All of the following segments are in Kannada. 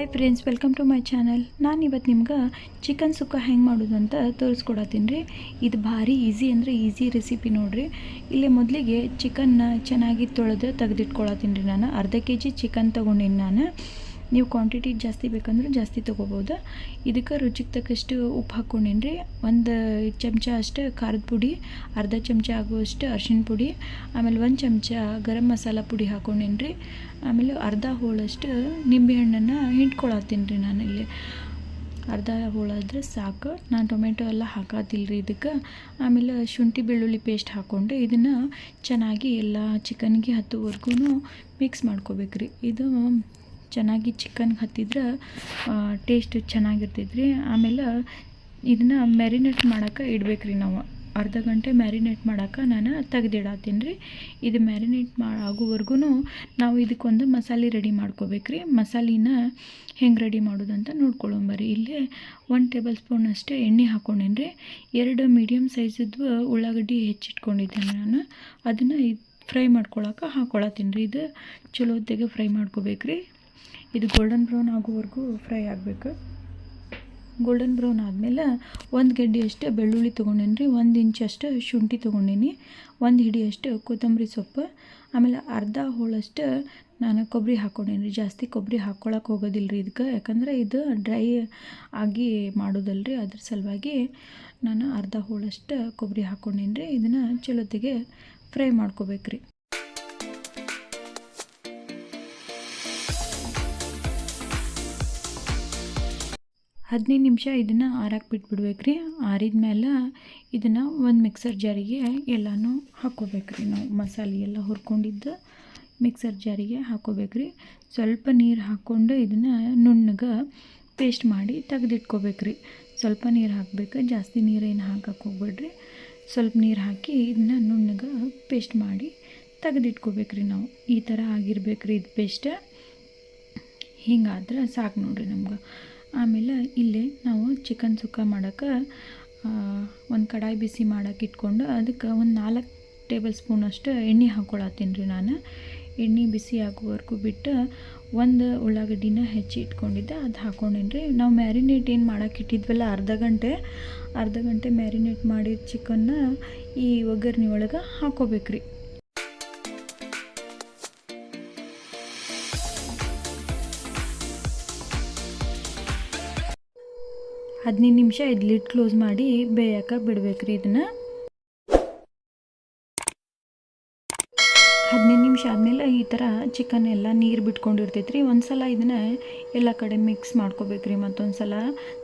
Hi friends welcome to my channel ನಾನು ಇವತ್ತು ನಿಮ್ಗೆ ಚಿಕನ್ ಸುಕ್ಕ ಹೆಂಗೆ ಮಾಡೋದು ಅಂತ ತೋರಿಸ್ಕೊಡತ್ತೀನಿ ರೀ. ಇದು ಭಾರಿ ಈಸಿ ಅಂದರೆ ಈಸಿ ರೆಸಿಪಿ ನೋಡಿರಿ. ಇಲ್ಲಿ ಮೊದಲಿಗೆ ಚಿಕನ್ನ ಚೆನ್ನಾಗಿ ತೊಳೆದು ತೆಗೆದಿಟ್ಕೊಳತ್ತೀನಿ ರೀ ನಾನು. ಅರ್ಧ ಕೆ ಜಿ ಚಿಕನ್ ತೊಗೊಂಡಿನಿ ನಾನು. ನೀವು ಕ್ವಾಂಟಿಟಿ ಜಾಸ್ತಿ ಬೇಕಂದ್ರೆ ಜಾಸ್ತಿ ತೊಗೋಬೋದು. ಇದಕ್ಕೆ ರುಚಿಗೆ ತಕ್ಕಷ್ಟು ಉಪ್ಪು ಹಾಕ್ಕೊಂಡೇನ್ರಿ. ಒಂದು ಚಮಚ ಅಷ್ಟು ಖಾರದ ಪುಡಿ, ಅರ್ಧ ಚಮಚ ಆಗುವಷ್ಟು ಅರ್ಶಿಣ ಪುಡಿ, ಆಮೇಲೆ ಒಂದು ಚಮಚ ಗರಂ ಮಸಾಲ ಪುಡಿ ಹಾಕ್ಕೊಂಡೇನ್ರಿ. ಆಮೇಲೆ ಅರ್ಧ ಹೋಳಷ್ಟು ನಿಂಬೆಹಣ್ಣನ್ನು ಹಿಂಡ್ಕೊಳತ್ತೀನಿ ರೀ ನಾನು ಇಲ್ಲಿ ಅರ್ಧ ಹೋಳಾದ್ರೆ ಸಾಕು. ನಾನು ಟೊಮೆಟೊ ಎಲ್ಲ ಹಾಕತ್ತಿಲ್ಲ ರೀ ಇದಕ್ಕೆ. ಆಮೇಲೆ ಶುಂಠಿ ಬೆಳ್ಳುಳ್ಳಿ ಪೇಸ್ಟ್ ಹಾಕ್ಕೊಂಡು ಇದನ್ನು ಚೆನ್ನಾಗಿ ಎಲ್ಲ ಚಿಕನ್ಗೆ ಹತ್ತುವರೆಗೂ ಮಿಕ್ಸ್ ಮಾಡ್ಕೋಬೇಕ್ರಿ. ಇದು ಚೆನ್ನಾಗಿ ಚಿಕನ್ಗೆ ಹತ್ತಿದ್ರೆ ಟೇಸ್ಟ್ ಚೆನ್ನಾಗಿರ್ತೈತೆ ರೀ ಆಮೇಲೆ ಇದನ್ನು ಮ್ಯಾರಿನೇಟ್ ಮಾಡೋಕೆ ರೀ ನಾವು. ಅರ್ಧ ಗಂಟೆ ಮ್ಯಾರಿನೇಟ್ ಮಾಡೋಕೆ ನಾನು ತೆಗ್ದಿಡತ್ತೀನಿ ರೀ ಇದು ಮ್ಯಾರಿನೇಟ್ ಮಾ ನಾವು ಇದಕ್ಕೊಂದು ಮಸಾಲೆ ರೆಡಿ ಮಾಡ್ಕೋಬೇಕ್ರಿ. ಮಸಾಲಿನ ಹೆಂಗೆ ರೆಡಿ ಮಾಡೋದಂತ ನೋಡ್ಕೊಳ್ಳೋಂಬರಿ ಇಲ್ಲಿ ಒನ್ ಟೇಬಲ್ ಸ್ಪೂನ್ ಅಷ್ಟೇ ಎಣ್ಣೆ ಹಾಕ್ಕೊಂಡೇನಿ ರೀ ಎರಡು ಮೀಡಿಯಮ್ ಸೈಜದ್ದು ಉಳ್ಳಾಗಡ್ಡಿ ಹೆಚ್ಚಿಟ್ಕೊಂಡಿದ್ದೇನೆ ನಾನು. ಅದನ್ನು ಫ್ರೈ ಮಾಡ್ಕೊಳಕ್ಕೆ ಹಾಕ್ಕೊಳತ್ತೀನಿ ರೀ ಇದು ಚಲೋ ಹೊತ್ತಿಗೆ ಫ್ರೈ ಮಾಡ್ಕೋಬೇಕ್ರಿ. ಇದು ಗೋಲ್ಡನ್ ಬ್ರೌನ್ ಆಗೋವರೆಗೂ ಫ್ರೈ ಆಗಬೇಕು. ಗೋಲ್ಡನ್ ಬ್ರೌನ್ ಆದಮೇಲೆ ಒಂದು ಗೆಡ್ಡೆಯಷ್ಟು ಬೆಳ್ಳುಳ್ಳಿ ತೊಗೊಂಡೇನಿ ರೀ, ಒಂದು ಇಂಚಷ್ಟು ಶುಂಠಿ ತೊಗೊಂಡೇನಿ, ಒಂದು ಹಿಡಿಯಷ್ಟು ಕೊತ್ತಂಬರಿ ಸೊಪ್ಪು, ಆಮೇಲೆ ಅರ್ಧ ಹೋಳಷ್ಟು ನಾನು ಕೊಬ್ಬರಿ ಹಾಕ್ಕೊಂಡೇನಿ ರೀ, ಜಾಸ್ತಿ ಕೊಬ್ಬರಿ ಹಾಕ್ಕೊಳಕ್ಕೆ ಹೋಗೋದಿಲ್ಲ ರೀ ಇದಕ್ಕೆ ಯಾಕಂದರೆ ಇದು ಡ್ರೈ ಆಗಿ ಮಾಡೋದಲ್ಲ ರೀ, ಅದ್ರ ಸಲುವಾಗಿ ನಾನು ಅರ್ಧ ಹೋಳಷ್ಟು ಕೊಬ್ಬರಿ ಹಾಕ್ಕೊಂಡೇನಿ ರೀ, ಇದನ್ನು ಚಲೋತ್ತಿಗೆ ಫ್ರೈ ಮಾಡ್ಕೋಬೇಕ್ರಿ. ಹದಿನೈದು ನಿಮಿಷ ಇದನ್ನು ಆರಕ್ಕೆ ಬಿಟ್ಬಿಡ್ಬೇಕು ರೀ ಆರಿದ ಮೇಲೆ ಇದನ್ನು ಒಂದು ಮಿಕ್ಸರ್ ಜಾರಿಗೆ ಎಲ್ಲನೂ ಹಾಕ್ಕೋಬೇಕ್ರಿ ನಾವು ಮಸಾಲೆ ಎಲ್ಲ ಹುರ್ಕೊಂಡಿದ್ದು ಮಿಕ್ಸರ್ ಜಾರಿಗೆ ಹಾಕ್ಕೋಬೇಕ್ರಿ ಸ್ವಲ್ಪ ನೀರು ಹಾಕ್ಕೊಂಡು ಇದನ್ನು ನುಣ್ಣಗೆ ಪೇಸ್ಟ್ ಮಾಡಿ ತೆಗೆದಿಟ್ಕೋಬೇಕು ರೀ ಸ್ವಲ್ಪ ನೀರು ಹಾಕ್ಬೇಕು, ಜಾಸ್ತಿ ನೀರೇನು ಹಾಕಕ್ಕೆ ಹೋಗ್ಬೇಡ್ರಿ. ಸ್ವಲ್ಪ ನೀರು ಹಾಕಿ ಇದನ್ನ ನುಣ್ಣಗೆ ಪೇಸ್ಟ್ ಮಾಡಿ ತೆಗೆದಿಟ್ಕೋಬೇಕು ರೀ ನಾವು. ಈ ಥರ ಆಗಿರ್ಬೇಕ್ರಿ ಇದು ಪೇಸ್ಟ್ ಹಿಂಗಾದ್ರೆ ಸಾಕು ನೋಡಿರಿ ನಮ್ಗೆ. ಆಮೇಲೆ ಇಲ್ಲಿ ನಾವು ಚಿಕನ್ ಸುಕ್ಕ ಮಾಡೋಕ್ಕೆ ಒಂದು ಕಡಾಯಿ ಬಿಸಿ ಮಾಡೋಕೆ ಇಟ್ಕೊಂಡು ಅದಕ್ಕೆ ಒಂದು ನಾಲ್ಕು ಟೇಬಲ್ ಸ್ಪೂನಷ್ಟು ಎಣ್ಣೆ ಹಾಕ್ಕೊಳತ್ತೀನಿ ರೀ ನಾನು. ಎಣ್ಣೆ ಬಿಸಿ ಆಗುವವರೆಗೂ ಬಿಟ್ಟು ಒಂದು ಉಳ್ಳಾಗಡ್ಡಿನ ಹೆಚ್ಚಿ ಇಟ್ಕೊಂಡಿದ್ದೆ, ಅದು ಹಾಕ್ಕೊಂಡೇನಿ ರೀ. ನಾವು ಮ್ಯಾರಿನೇಟ್ ಏನು ಮಾಡೋಕೆ ಇಟ್ಟಿದ್ವಲ್ಲ, ಅರ್ಧ ಗಂಟೆ ಅರ್ಧ ಗಂಟೆ ಮ್ಯಾರಿನೇಟ್ ಮಾಡಿದ ಚಿಕನ್ನ ಈ ಒಗ್ಗರಣೆ ಒಳಗೆ ಹಾಕ್ಕೋಬೇಕ್ರಿ ಹದಿನೈದು ನಿಮಿಷ ಇದು ಕ್ಲೋಸ್ ಮಾಡಿ ಬೇಯಕ್ಕೆ ಬಿಡ್ಬೇಕ್ರಿ ಇದನ್ನು. ಹದಿನೈದು ನಿಮಿಷ ಆದಮೇಲೆ ಈ ಥರ ಚಿಕನ್ ಎಲ್ಲ ನೀರು ಬಿಟ್ಕೊಂಡಿರ್ತೈತೆ ರೀ ಒಂದು ಸಲ ಇದನ್ನು ಎಲ್ಲ ಕಡೆ ಮಿಕ್ಸ್ ಮಾಡ್ಕೋಬೇಕ್ರಿ ಮತ್ತೊಂದು ಸಲ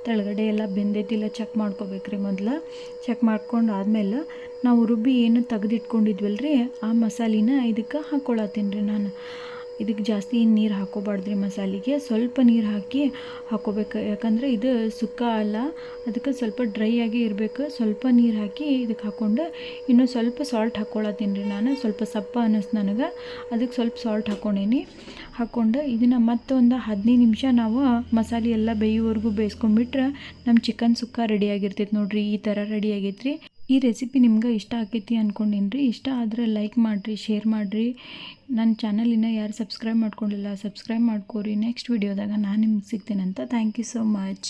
ತೆಳಗಡೆ ಎಲ್ಲ ಬೆಂದೈತಿಲ್ಲ ಚೆಕ್ ಮಾಡ್ಕೋಬೇಕ್ರಿ ಮೊದಲು. ಚೆಕ್ ಮಾಡ್ಕೊಂಡು ಆದಮೇಲೆ ನಾವು ರುಬ್ಬಿ ಏನು ತೆಗೆದಿಟ್ಕೊಂಡಿದ್ವಲ್ಲ ರೀ ಆ ಮಸಾಲಿನ ಇದಕ್ಕೆ ಹಾಕ್ಕೊಳತ್ತೀನಿ ರೀ ನಾನು. ಇದಕ್ಕೆ ಜಾಸ್ತಿ ನೀರು ಹಾಕೋಬಾರ್ದ್ರಿ ಮಸಾಲೆಗೆ. ಸ್ವಲ್ಪ ನೀರು ಹಾಕಿ ಹಾಕೋಬೇಕು. ಯಾಕಂದರೆ ಇದು ಸುಕ್ಕ ಅಲ್ಲ, ಅದಕ್ಕೆ ಸ್ವಲ್ಪ ಡ್ರೈ ಆಗಿ ಇರಬೇಕು. ಸ್ವಲ್ಪ ನೀರು ಹಾಕಿ ಇದಕ್ಕೆ ಹಾಕ್ಕೊಂಡು ಇನ್ನೂ ಸ್ವಲ್ಪ ಸಾಲ್ಟ್ ಹಾಕ್ಕೊಳತ್ತೀನಿ ರೀ ನಾನು. ಸ್ವಲ್ಪ ಸಪ್ಪ ಅನ್ನಿಸ್ತು ನನಗೆ. ಅದಕ್ಕೆ ಸ್ವಲ್ಪ ಸಾಲ್ಟ್ ಹಾಕ್ಕೊಂಡೇನಿ ಹಾಕ್ಕೊಂಡು ಇದನ್ನು ಮತ್ತೊಂದು ಹದಿನೈದು ನಿಮಿಷ ನಾವು ಮಸಾಲೆ ಎಲ್ಲ ಬೇಯುವವರೆಗೂ ಬೇಯಿಸ್ಕೊಂಡ್ಬಿಟ್ರೆ ನಮ್ಮ ಚಿಕನ್ ಸುಕ್ಕ ರೆಡಿ ಆಗಿರ್ತೈತೆ ನೋಡಿರಿ. ಈ ಥರ ರೆಡಿ ಆಗೈತೆ ರೀ ಈ ರೆಸಿಪಿ ನಿಮ್ಗೆ ಇಷ್ಟ ಆಕೈತಿ ಅಂದ್ಕೊಂಡೇನ್ರಿ ಇಷ್ಟ ಆದರೆ ಲೈಕ್ ಮಾಡಿರಿ ಶೇರ್ ಮಾಡಿರಿ. ನನ್ನ ಚಾನಲಿನ ಯಾರು ಸಬ್ಸ್ಕ್ರೈಬ್ ಮಾಡ್ಕೊಂಡಿಲ್ಲ ಸಬ್ಸ್ಕ್ರೈಬ್ ಮಾಡ್ಕೋರಿ. ನೆಕ್ಸ್ಟ್ ವಿಡಿಯೋದಾಗ ನಾನು ನಿಮ್ಗೆ ಅಂತ ಥ್ಯಾಂಕ್ ಯು ಸೋ ಮಚ್